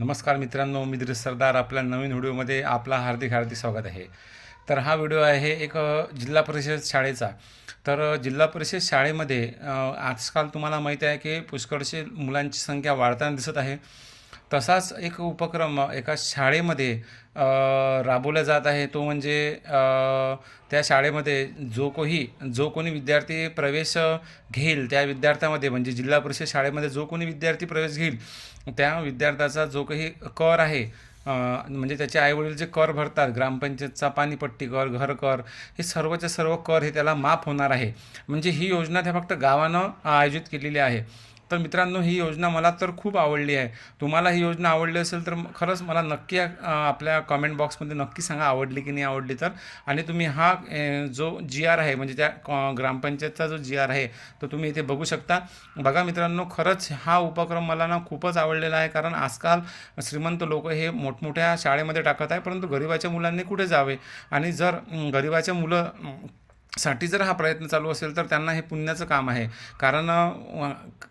नमस्कार मित्रांनो मी दिनेश सरदार. आपल्या नवीन व्हिडिओमध्ये आपला हार्दिक हार्दिक स्वागत आहे. तर हा व्हिडिओ आहे एक जिल्हा परिषद शाळेचा. तर जिल्हा परिषद शाळेमध्ये आजकाल तुम्हाला माहीत आहे की पुष्कळशी मुलांची संख्या वाढताना दिसत आहे. तसाच एक उपक्रम एका शाळेमध्ये राबवला जात आहे. तो म्हणजे त्या शाळेमध्ये जो कोही जो कोणी विद्यार्थी प्रवेश घेईल त्या विद्यार्थ्यामध्ये म्हणजे जिल्हा परिषद शाळेमध्ये जो कोणी विद्यार्थी प्रवेश घेईल त्या विद्यार्थ्याचा जो काही कर आहे म्हणजे त्याचे आईवडील जे कर भरतात ग्रामपंचायतचा पाणीपट्टी कर घर कर हे सर्वचे सर्व कर हे त्याला माफ होणार आहे. म्हणजे ही योजना त्या फक्त गावानं आयोजित केलेली आहे. तर मित्रांनो ही योजना मला तर खूप आवडली आहे. तुम्हाला ही योजना आवडली असेल तर खरंच मला नक्की आपल्या कॉमेंट बॉक्समध्ये नक्की सांगा आवडली की नाही आवडली तर. आणि तुम्ही हा जो जी आर आहे म्हणजे त्या क- ग्रामपंचायतचा जो जी आर आहे तो तुम्ही इथे बघू शकता. बघा मित्रांनो खरंच हा उपक्रम मला ना खूपच आवडलेला आहे. कारण आजकाल श्रीमंत लोक हे मोठमोठ्या शाळेमध्ये टाकत आहे परंतु गरिबाच्या मुलांनी कुठे जावे? आणि जर अं, गरिबाच्या मुलं साठी जर हा प्रयत्न चालू असेल तर त्यांना हे पुण्याचं काम आहे. कारण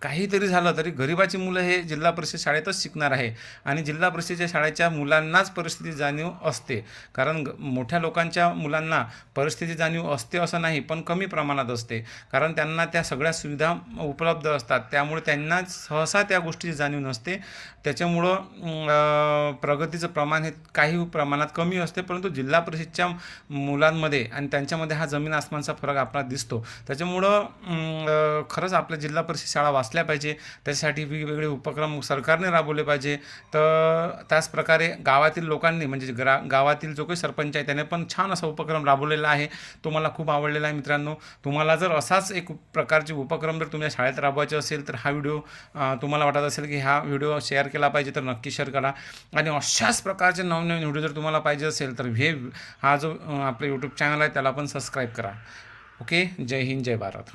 काहीतरी झालं तरी गरिबाची मुलं हे जिल्हा परिषद शाळेतच शिकणार आहे. आणि जिल्हा परिषदेच्या शाळेच्या मुलांनाच परिस्थिती जाणीव असते. कारण ग- मोठ्या लोकांच्या मुलांना परिस्थिती जाणीव असते असं नाही पण कमी प्रमाणात असते. कारण त्यांना त्या सगळ्या सुविधा उपलब्ध असतात. त्यामुळे त्यांना सहसा त्या गोष्टीची जाणीव नसते. त्याच्यामुळं प्रगतीचं प्रमाण हे काही प्रमाणात कमी असते. परंतु जिल्हा परिषदच्या मुलांमध्ये आणि त्यांच्यामध्ये हा जमीन आसमानचा फरक आपल्याला दिसतो. त्याच्यामुळं खरंच आपल्या जिल्हा परिषद शाळा वाचल्या पाहिजे. त्याच्यासाठी वेगवेगळे उपक्रम सरकारने राबवले पाहिजे. तर त्याचप्रकारे गावातील लोकांनी म्हणजे ग्रा गावातील जो काही सरपंच आहे त्याने पण छान असा उपक्रम राबवलेला आहे. तो मला खूप आवडलेला आहे मित्रांनो. तुम्हाला जर असाच एक प्रकारचे उपक्रम जर तुमच्या शाळेत राबवायचे असेल तर हा व्हिडिओ तुम्हाला वाटत असेल की हा व्हिडिओ शेअर केला पाहिजे तर नक्की शेअर करा. आणि अशाच प्रकारचे नवनवीन व्हिडिओ जर तुम्हाला पाहिजे असेल तर हे हा जो अं, आपलं यूट्यूब चॅनल आहे त्याला पण सबस्क्राईब करा. ओके? जय हिंद जय भारत.